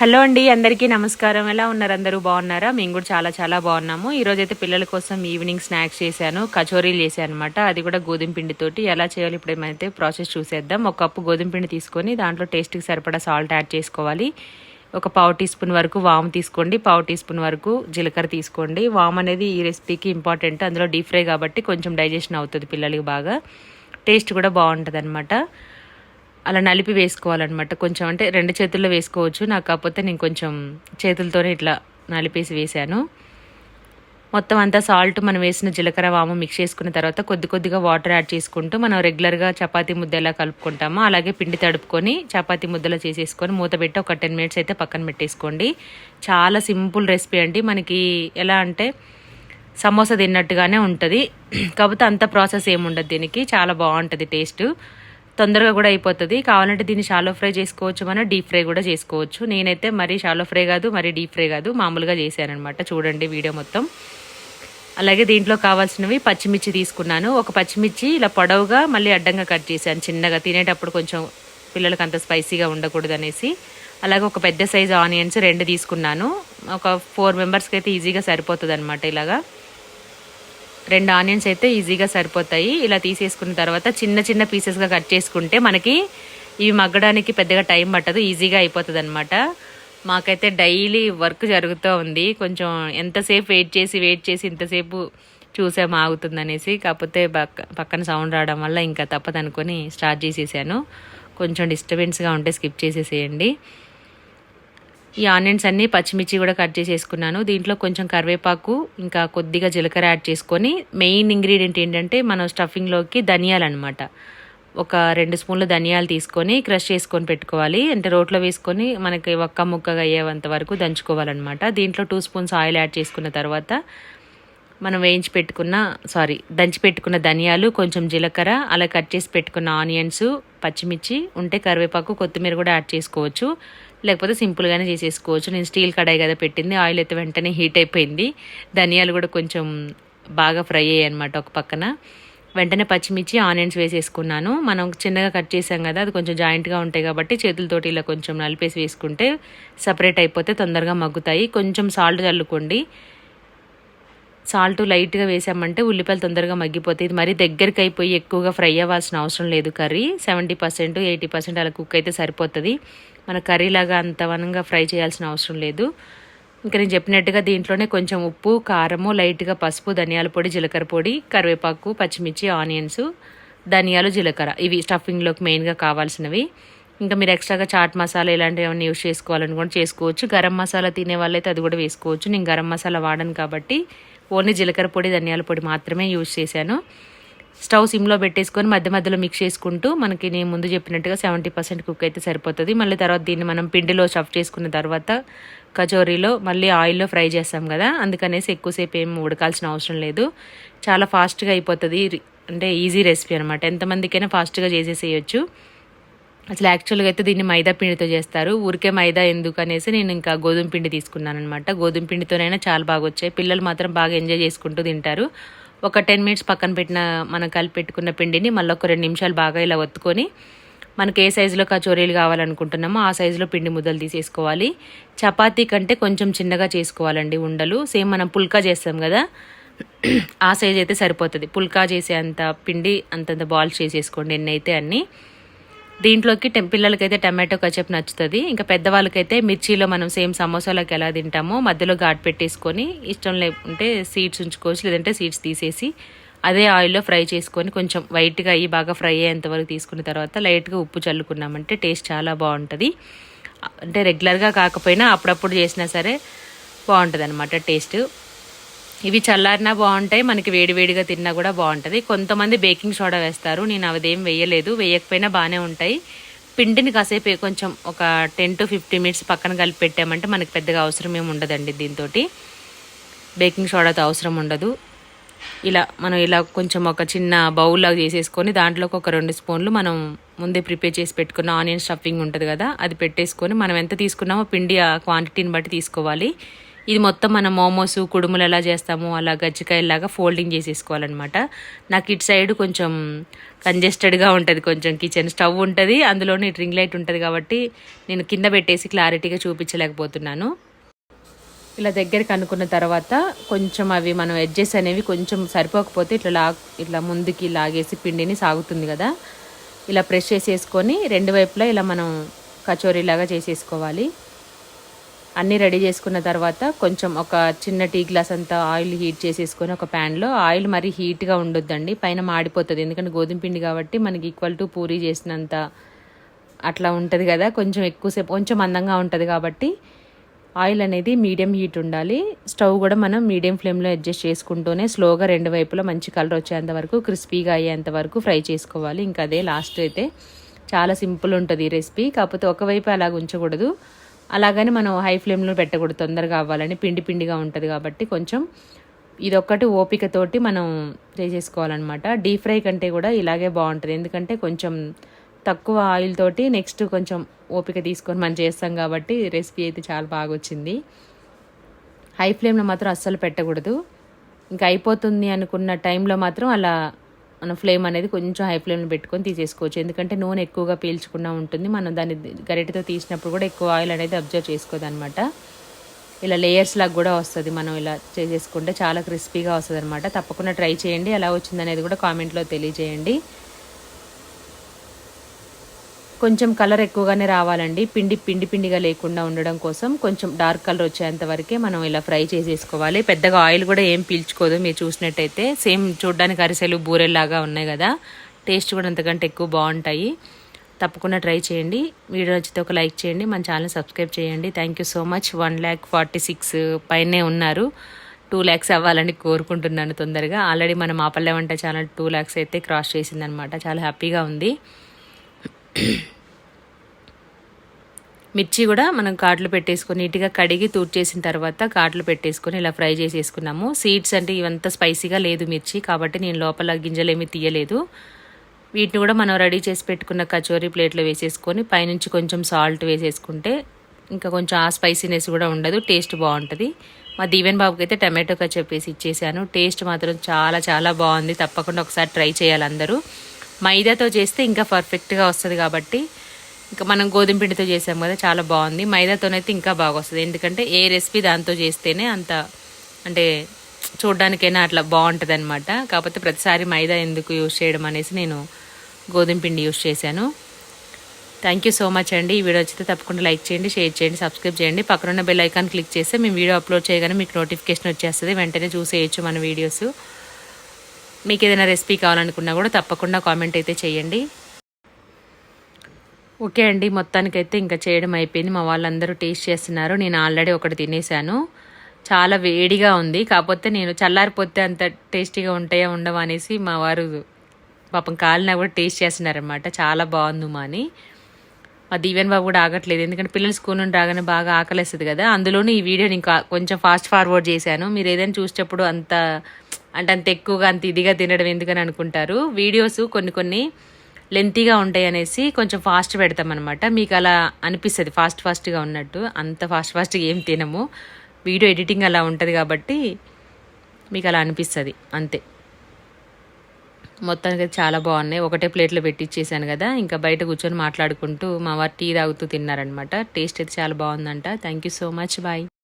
Hello అండి అందరికీ నమస్కారం. ఎలా ఉన్నారు? అందరూ బాగున్నారా? మేము కూడా చాలా చాలా బాగున్నాము. ఈరోజు అయితే పిల్లల కోసం ఈవినింగ్ స్నాక్స్ చేశాను కచోరీలు చేశాను అనమాట అది కూడా గోధుమ పిండితోటి. ఎలా చేయాలి ఇప్పుడు ఏమైతే ప్రాసెస్ చూసేద్దాం. ఒక కప్పు గోధుమ పిండి తీసుకొని దాంట్లో టేస్ట్కి సరిపడా సాల్ట్ యాడ్ చేసుకోవాలి. ఒక పావు టీ స్పూన్ వరకు వామ్ తీసుకోండి. పావు టీ స్పూన్ వరకు జీలకర్ర తీసుకోండి. వామ్ అనేది ఈ రెసిపీకి ఇంపార్టెంట్. అందులో డీప్ ఫ్రై కాబట్టి కొంచెం డైజెషన్ అవుతుంది పిల్లలకి బాగా. టేస్ట్ కూడా బాగుంటుంది అనమాట అలా నలిపి వేసుకోవాలన్నమాట. కొంచెం అంటే రెండు చేతుల్లో వేసుకోవచ్చు. నాకు కాకపోతే నేను కొంచెం చేతులతోనే ఇట్లా నలిపేసి వేసాను. మొత్తం అంతా సాల్ట్ మనం వేసిన జీలకర్ర వాము మిక్స్ చేసుకున్న తర్వాత కొద్ది కొద్దిగా వాటర్ యాడ్ చేసుకుంటూ మనం రెగ్యులర్గా చపాతీ ముద్ద ఎలా కలుపుకుంటామో అలాగే పిండి తడుపుకొని చపాతీ ముద్దలో చేసేసుకొని మూత పెట్టి ఒక టెన్ మినిట్స్ అయితే పక్కన పెట్టేసుకోండి. చాలా సింపుల్ రెసిపీ అండి. మనకి ఎలా అంటే సమోసా తిన్నట్టుగానే ఉంటుంది. కాకపోతే అంత ప్రాసెస్ ఏముండదు దీనికి. చాలా బాగుంటుంది టేస్ట్ తొందరగా కూడా అయిపోతుంది. కావాలంటే దీన్ని షాలో ఫ్రై చేసుకోవచ్చు మనం డీప్ ఫ్రై కూడా చేసుకోవచ్చు. నేనైతే మరీ షాలో ఫ్రై కాదు మరీ డీప్ ఫ్రై కాదు మామూలుగా చేశానమాట చూడండి వీడియో మొత్తం. అలాగే దీంట్లో కావాల్సినవి పచ్చిమిర్చి తీసుకున్నాను. ఒక పచ్చిమిర్చి ఇలా పొడవుగా మళ్ళీ అడ్డంగా కట్ చేశాను. చిన్నగా తినేటప్పుడు కొంచెం పిల్లలకి అంత స్పైసీగా ఉండకూడదు అనేసి అలాగే ఒక పెద్ద సైజు ఆనియన్స్ రెండు తీసుకున్నాను. ఒక ఫోర్ మెంబర్స్కి అయితే ఈజీగా సరిపోతుంది అనమాట ఇలాగా. రెండు ఆనియన్స్ అయితే ఈజీగా సరిపోతాయి. ఇలా తీసేసుకున్న తర్వాత చిన్న చిన్న పీసెస్గా కట్ చేసుకుంటే మనకి ఇవి మగ్గడానికి పెద్దగా టైం పట్టదు. ఈజీగా అయిపోతుంది అనమాట మాకైతే డైలీ వర్క్ జరుగుతూ ఉంది. కొంచెం ఎంతసేపు వెయిట్ చేసి వెయిట్ చేసి ఇంతసేపు చూసాము ఆగుతుంది అనేసి కాకపోతే పక్క పక్కన సౌండ్ రావడం వల్ల ఇంకా తప్పదనుకొని స్టార్ట్ చేసేసాను. కొంచెం డిస్టర్బెన్స్గా ఉంటే స్కిప్ చేసేసేయండి. ఈ ఆనియన్స్ అన్నీ పచ్చిమిర్చి కూడా కట్ చేసేసుకున్నాను. దీంట్లో కొంచెం కరివేపాకు ఇంకా కొద్దిగా జీలకర్ర యాడ్ చేసుకొని మెయిన్ ఇంగ్రీడియంట్ ఏంటంటే మనం స్టఫింగ్లోకి ధనియాలు అనమాట ఒక రెండు స్పూన్లు ధనియాలు తీసుకొని క్రష్ చేసుకొని పెట్టుకోవాలి. అంటే రోట్లో వేసుకొని మనకి ఒక్క ముక్కగా అయ్యేంత వరకు దంచుకోవాలన్నమాట. దీంట్లో టూ స్పూన్స్ ఆయిల్ యాడ్ చేసుకున్న తర్వాత మనం వేయించి పెట్టుకున్న సారీ దంచి పెట్టుకున్న ధనియాలు కొంచెం జీలకర్ర అలా కట్ చేసి పెట్టుకున్న ఆనియన్స్ పచ్చిమిర్చి ఉంటే కరివేపాకు కొత్తిమీర కూడా యాడ్ చేసుకోవచ్చు. లేకపోతే సింపుల్గానే చేసేసుకోవచ్చు. నేను స్టీల్ కడాయి కదా పెట్టింది ఆయిల్ అయితే వెంటనే హీట్ అయిపోయింది. ధనియాలు కూడా కొంచెం బాగా ఫ్రై అయ్యాయి అనమాట ఒక పక్కన. వెంటనే పచ్చిమిర్చి ఆనియన్స్ వేసేసుకున్నాను. మనం చిన్నగా కట్ చేసాం కదా అది కొంచెం జాయింట్గా ఉంటాయి కాబట్టి చేతులతోటి ఇలా కొంచెం నలిపేసి వేసుకుంటే సపరేట్ అయిపోతే తొందరగా మగ్గుతాయి. కొంచెం సాల్ట్ చల్లుకోండి. సాల్ట్ లైట్గా వేసామంటే ఉల్లిపాయలు తొందరగా మగ్గిపోతాయి. ఇది మరీ దగ్గరికి అయిపోయి ఎక్కువగా ఫ్రై అవ్వాల్సిన అవసరం లేదు curry. Seventy percent eighty percent అలా కుక్ అయితే సరిపోతుంది. మన కర్రీలాగా అంత వనంగా ఫ్రై చేయాల్సిన అవసరం లేదు. ఇంకా నేను చెప్పినట్టుగా దీంట్లోనే కొంచెం ఉప్పు కారము లైట్గా పసుపు ధనియాల పొడి జీలకర్ర పొడి కరివేపాకు పచ్చిమిర్చి ఆనియన్స్ ధనియాలు జీలకర్ర. ఇవి స్టఫింగ్లోకి మెయిన్గా కావాల్సినవి. ఇంకా మీరు ఎక్స్ట్రాగా చాట్ మసాలా ఇలాంటివి ఏమైనా యూస్ చేసుకోవాలని కూడా చేసుకోవచ్చు. గరం మసాలా తినే వాళ్ళైతే అది కూడా వేసుకోవచ్చు. నేను గరం మసాలా వాడను కాబట్టి ఓన్లీ జీలకర్ర పొడి ధనియాల పొడి మాత్రమే యూజ్ చేశాను. స్టవ్ సిమ్లో పెట్టేసుకొని మధ్య మధ్యలో మిక్స్ చేసుకుంటూ మనకి నేను ముందు చెప్పినట్టుగా సెవెంటీ పర్సెంట్ కుక్ అయితే సరిపోతుంది. మళ్ళీ తర్వాత దీన్ని మనం పిండిలో స్టఫ్ చేసుకున్న తర్వాత కచోరీలో మళ్ళీ ఆయిల్లో ఫ్రై చేస్తాం కదా అందుకనేసి ఎక్కువసేపు ఏం ఉడకాల్సిన అవసరం లేదు. చాలా ఫాస్ట్గా అయిపోతుంది. అంటే ఈజీ రెసిపీ అనమాట ఎంతమందికైనా ఫాస్ట్గా చేసేసేయచ్చు. అసలు యాక్చువల్గా అయితే దీన్ని మైదా పిండితో చేస్తారు. ఊరికే మైదా ఎందుకు అనేసి నేను ఇంకా గోధుమ పిండి తీసుకున్నాను అనమాట గోధుమ పిండితోనైనా చాలా బాగా వచ్చాయి. పిల్లలు మాత్రం బాగా ఎంజాయ్ చేసుకుంటూ తింటారు. ఒక టెన్ మినిట్స్ పక్కన పెట్టిన మనం కలిపి పెట్టుకున్న పిండిని మళ్ళీ ఒక రెండు నిమిషాలు బాగా ఇలా ఒత్తుకొని మనకి ఏ సైజులో కచోరీలు కావాలనుకుంటున్నామో ఆ సైజులో పిండి ముద్దలు తీసేసుకోవాలి. చపాతీ కంటే కొంచెం చిన్నగా చేసుకోవాలండి ఉండలు. సేమ్ మనం పుల్కా చేస్తాం కదా ఆ సైజ్ అయితే సరిపోతుంది. పుల్కా చేసే అంత పిండి అంతంత బాల్స్ చేసేసుకోండి ఎన్నైతే అన్నీ. దీంట్లోకి టెం పిల్లలకైతే టమాటో కచప్ నచ్చుతుంది. ఇంకా పెద్దవాళ్ళకైతే మిర్చిలో మనం సేమ్ సమోసాలకు ఎలా తింటామో మధ్యలో ఘాట్ పెట్టేసుకొని ఇష్టం లేకుంటే సీడ్స్ ఉంచుకోవచ్చు లేదంటే సీడ్స్ తీసేసి అదే ఆయిల్లో ఫ్రై చేసుకొని కొంచెం వైట్గా అయ్యి బాగా ఫ్రై అయ్యేంత వరకు తీసుకున్న తర్వాత లైట్గా ఉప్పు చల్లుకున్నామంటే టేస్ట్ చాలా బాగుంటుంది. అంటే రెగ్యులర్గా కాకపోయినా అప్పుడప్పుడు చేసినా సరే బాగుంటుంది అనమాట టేస్ట్. ఇవి చల్లారినా బాగుంటాయి మనకి వేడివేడిగా తిన్నా కూడా బాగుంటుంది. కొంతమంది బేకింగ్ సోడా వేస్తారు నేను అదేం వేయలేదు. వేయకపోయినా బాగానే ఉంటాయి. పిండిని కాసేపు కొంచెం ఒక టెన్ టు ఫిఫ్టీ మినిట్స్ పక్కన కలిపి పెట్టామంటే మనకి పెద్దగా అవసరం ఏమి ఉండదండి దీంతో బేకింగ్ సోడాతో అవసరం ఉండదు. ఇలా మనం ఇలా కొంచెం ఒక చిన్న బౌల్ లాగా చేసేసుకొని దాంట్లోకి ఒక రెండు స్పూన్లు మనం ముందే ప్రిపేర్ చేసి పెట్టుకున్న ఆనియన్ స్టఫింగ్ ఉంటుంది కదా అది పెట్టేసుకొని మనం ఎంత తీసుకున్నామో పిండి ఆ క్వాంటిటీని బట్టి తీసుకోవాలి. ఇది మొత్తం మనం మోమోస్ కుడుములు ఎలా చేస్తామో అలా గజ్జికాయలాగా ఫోల్డింగ్ చేసేసుకోవాలన్నమాట. నాకు ఇటు సైడ్ కొంచెం కంజెస్టెడ్గా ఉంటుంది కొంచెం కిచెన్ స్టవ్ ఉంటుంది అందులోనే రింగ్ లైట్ ఉంటుంది కాబట్టి నేను కింద పెట్టేసి క్లారిటీగా చూపించలేకపోతున్నాను. ఇలా దగ్గరికి అనుకున్న తర్వాత కొంచెం అవి మనం ఎడ్జెస్ అనేవి కొంచెం సరిపోకపోతే ఇట్లా లా ఇట్లా ముందుకి లాగేసి పిండిని సాగుతుంది కదా. ఇలా ప్రెష్ చేసేసుకొని రెండు వైపులా ఇలా మనం కచోరీలాగా చేసేసుకోవాలి. అన్నీ రెడీ చేసుకున్న తర్వాత కొంచెం ఒక చిన్న టీ గ్లాస్ అంతా ఆయిల్ హీట్ చేసేసుకొని ఒక ప్యాన్లో ఆయిల్ మరీ హీట్గా ఉండొద్దండి పైన మాడిపోతుంది. ఎందుకంటే గోధుమ పిండి కాబట్టి మనకి ఈక్వల్ టు పూరీ చేసినంత అట్లా ఉంటుంది కదా కొంచెం ఎక్కువసేపు కొంచెం అందంగా ఉంటుంది కాబట్టి ఆయిల్ అనేది మీడియం హీట్ ఉండాలి. స్టవ్ కూడా మనం మీడియం ఫ్లేమ్లో అడ్జస్ట్ చేసుకుంటూనే స్లోగా రెండు వైపులా మంచి కలర్ వచ్చేంత వరకు క్రిస్పీగా అయ్యేంత వరకు ఫ్రై చేసుకోవాలి. ఇంకా అదే లాస్ట్ అయితే చాలా సింపుల్ ఉంటుంది ఈ రెసిపీ. కాకపోతే ఒకవైపు అలాగ ఉంచకూడదు. అలాగని మనం హై ఫ్లేమ్లో పెట్టకూడదు తొందరగా అవ్వాలని. పిండి పిండిగా ఉంటుంది కాబట్టి కొంచెం ఇదొక్కటి ఓపికతోటి మనం చేసేసుకోవాలన్నమాట డీప్ ఫ్రై కంటే కూడా ఇలాగే బాగుంటుంది. ఎందుకంటే కొంచెం తక్కువ ఆయిల్ తోటి నెక్స్ట్ కొంచెం ఓపిక తీసుకొని మనం చేస్తాం కాబట్టి రెసిపీ అయితే చాలా బాగా వచ్చింది. హై ఫ్లేమ్లో మాత్రం అస్సలు పెట్టకూడదు. ఇంకా అయిపోతుంది అనుకున్న టైంలో మాత్రం అలా మన ఫ్లేమ్ అనేది కొంచెం హై ఫ్లేమ్లో పెట్టుకొని తీసేసుకోవచ్చు. ఎందుకంటే నూనె ఎక్కువగా పీల్చకుండా ఉంటుంది. మనం దాన్ని గరిటతో తీసినప్పుడు కూడా ఎక్కువ ఆయిల్ అనేది అబ్జర్వ్ చేసుకోదనమాట ఇలా లేయర్స్ లాగా కూడా వస్తుంది. మనం ఇలా చేసేసుకుంటే చాలా క్రిస్పీగా వస్తుంది అనమాట తప్పకుండా ట్రై చేయండి. ఎలా వచ్చిందనేది కూడా కామెంట్లో తెలియజేయండి. కొంచెం కలర్ ఎక్కువగానే రావాలండి. పిండి పిండి పిండిగా లేకుండా ఉండడం కోసం కొంచెం డార్క్ కలర్ వచ్చేంత వరకే మనం ఇలా ఫ్రై చేసేసుకోవాలి. పెద్దగా ఆయిల్ కూడా ఏం పీల్చుకోదు. మీరు చూసినట్టయితే సేమ్ చూడడానికి అరిసెలు బూరెల్లాగా ఉన్నాయి కదా. టేస్ట్ కూడా అంతకంటే ఎక్కువ బాగుంటాయి. తప్పకుండా ట్రై చేయండి. వీడియో నచ్చితే ఒక లైక్ చేయండి. మన ఛానల్ సబ్స్క్రైబ్ చేయండి. Thank you so much one lakh forty six పైనే ఉన్నారు. టూ ల్యాక్స్ అవ్వాలని కోరుకుంటున్నాను తొందరగా. ఆల్రెడీ మన మాపల్లె వంట ఛానల్ టూ ల్యాక్స్ అయితే క్రాస్ చేసిందనమాట. చాలా హ్యాపీగా ఉంది. మిర్చి కూడా మనం కాట్లు పెట్టేసుకొని నీట్గా కడిగి తూర్చేసిన తర్వాత కాట్లు పెట్టేసుకొని ఇలా ఫ్రై చేసేసుకున్నాము. సీడ్స్ అంటే ఇవంతా స్పైసీగా లేదు మిర్చి కాబట్టి నేను లోపల గింజలు తీయలేదు. వీటిని కూడా మనం రెడీ చేసి పెట్టుకున్న కచోరీ ప్లేట్లో వేసేసుకొని పైనుంచి కొంచెం సాల్ట్ వేసేసుకుంటే ఇంకా కొంచెం ఆ స్పైసీనెస్ కూడా ఉండదు టేస్ట్ బాగుంటుంది. మా దీవెన్ బాబుకి అయితే టమాటో కచప్ వేసి ఇచ్చేసాను. టేస్ట్ మాత్రం చాలా చాలా బాగుంది. తప్పకుండా ఒకసారి ట్రై చేయాలి అందరూ. మైదాతో చేస్తే ఇంకా పర్ఫెక్ట్గా వస్తుంది కాబట్టి ఇంకా మనం గోధుమ పిండితో చేసాం కదా చాలా బాగుంది. మైదాతోనైతే ఇంకా బాగా వస్తుంది ఎందుకంటే ఏ రెసిపీ దాంతో చేస్తేనే అంత అంటే చూడడానికైనా అట్లా బాగుంటుంది అనమాట కాకపోతే ప్రతిసారి మైదా ఎందుకు యూజ్ చేయడం అనేసి నేను గోధుమ పిండి యూజ్ చేశాను. థ్యాంక్ యూ సో మచ్ అండి. ఈ వీడియో వచ్చితే తప్పకుండా లైక్ చేయండి షేర్ చేయండి సబ్స్క్రైబ్ చేయండి. పక్కనున్న బెల్ ఐకాన్ క్లిక్ చేస్తే మేము వీడియో అప్లోడ్ చేయగానే మీకు నోటిఫికేషన్ వచ్చేస్తుంది. వెంటనే చూసేయచ్చు మన వీడియోస్. మీకు ఏదైనా రెసిపీ కావాలనుకున్నా కూడా తప్పకుండా కామెంట్ అయితే చేయండి. ఓకే అండి మొత్తానికైతే ఇంకా చేయడం అయిపోయింది. మా వాళ్ళందరూ టేస్ట్ చేస్తున్నారు. నేను ఆల్రెడీ ఒకటి తినేసాను చాలా వేడిగా ఉంది. కాకపోతే నేను చల్లారిపోతే అంత టేస్టీగా ఉంటాయా ఉండవా అనేసి మా వారు పాపం కాలినా కూడా టేస్ట్ చేస్తున్నారనమాట చాలా బాగుంది మా అని. మా దీవెన్ బాబు కూడా ఆగట్లేదు. ఎందుకంటే పిల్లలు స్కూల్ నుండి రాగానే బాగా ఆకలేస్తుంది కదా. అందులోనూ ఈ వీడియో నేను కొంచెం ఫాస్ట్ ఫార్వర్డ్ చేశాను. మీరు ఏదైనా చూసేటప్పుడు అంత అంటే అంత ఎక్కువగా అంత ఇదిగా తినడం ఎందుకని అనుకుంటారు. వీడియోస్ కొన్ని కొన్ని లెంతీగా ఉంటాయి అనేసి కొంచెం ఫాస్ట్ పెడతాం అనమాట మీకు అలా అనిపిస్తుంది ఫాస్ట్ ఫాస్ట్గా ఉన్నట్టు. అంత ఫాస్ట్ ఫాస్ట్గా ఏం తినము. వీడియో ఎడిటింగ్ అలా ఉంటుంది కాబట్టి మీకు అలా అనిపిస్తుంది అంతే. మొత్తానికి చాలా బాగున్నాయి. ఒకటే ప్లేట్లో పెట్టిచ్చేసాను కదా ఇంకా బయట కూర్చొని మాట్లాడుకుంటూ మా వారు టీ తాగుతూ తిన్నారనమాట టేస్ట్ అయితే చాలా బాగుందంట. Thank you so much. Bye.